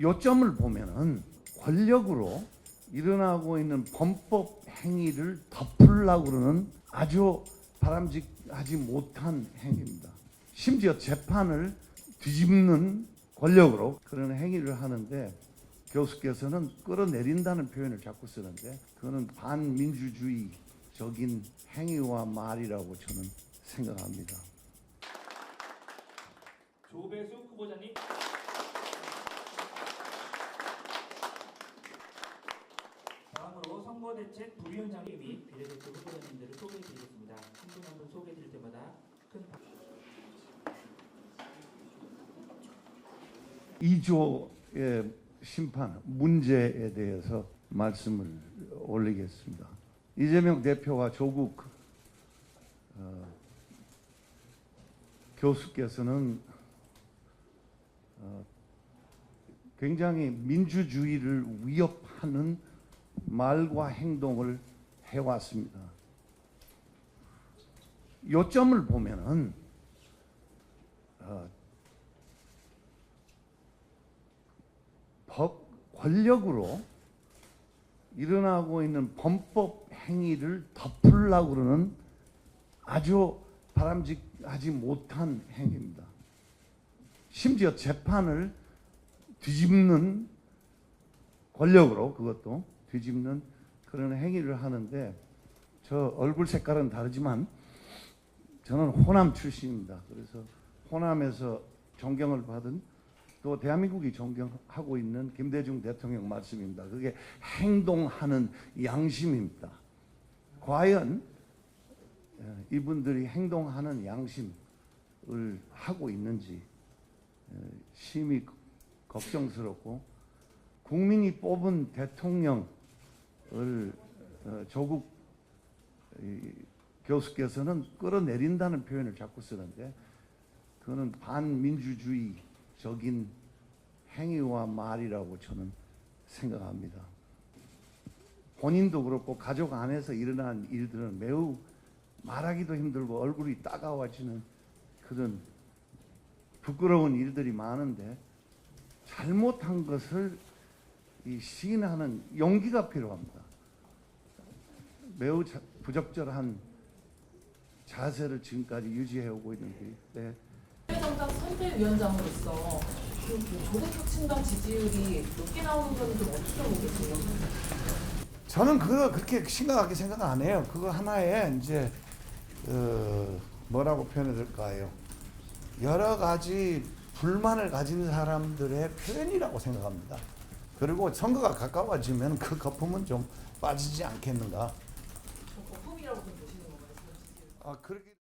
요점을 보면은 권력으로 일어나고 있는 범법 행위를 덮으려고 그러는 아주 바람직하지 못한 행위입니다. 심지어 재판을 뒤집는 권력으로 그런 행위를 하는데 교수께서는 끌어내린다는 표현을 자꾸 쓰는데 그거는 반민주주의적인 행위와 말이라고 저는 생각합니다. 조배수 후보자님. 다음으로 선거대책 부위원장님이 비례대표 후보자님들을 소개해드리겠습니다. 한 분 한 분 소개해드릴 때마다 큰 박- 2조의 심판 문제에 대해서 말씀을 올리겠습니다. 이재명 대표와 조국 어, 교수께서는 어, 굉장히 민주주의를 위협하는 말과 행동을 해왔습니다. 요점을 보면은 어, 법 권력으로 일어나고 있는 범법 행위를 덮으려고 그러는 아주 바람직하지 못한 행위입니다. 심지어 재판을 뒤집는 권력으로 그것도 뒤집는 그런 행위를 하는데 저 얼굴 색깔은 다르지만 저는 호남 출신입니다. 그래서 호남에서 존경을 받은 또 대한민국이 존경하고 있는 김대중 대통령 말씀입니다. 그게 행동하는 양심입니다. 과연 어, 이분들이 행동하는 양심을 하고 있는지 어, 심히 걱정스럽고 국민이 뽑은 대통령 을 어, 조국 이 교수께서는 끌어내린다는 표현을 자꾸 쓰는데 그거는 반민주주의적인 행위와 말이라고 저는 생각합니다. 본인도 그렇고 가족 안에서 일어난 일들은 매우 말하기도 힘들고 얼굴이 따가워지는 그런 부끄러운 일들이 많은데 잘못한 것을 이 시인하는 용기가 필요합니다. 매우 자- 부적절한 자세를 지금까지 유지해 오고 있는데 네. 정당 선대위원장으로서 그 조국 혁신당 지지율이 높게 나오는 건 좀 어떻게 보고 계세요? 저는 그거 그렇게 심각하게 생각 안 해요. 그거 하나의 이제 어, 뭐라고 표현해야 될까요? 여러 가지 불만을 가진 사람들의 표현이라고 생각합니다. 그리고 선거가 가까워지면 그 거품은 좀 빠지지 않겠는가? 거품이라고 좀 보시는 건가요? 아 그렇게.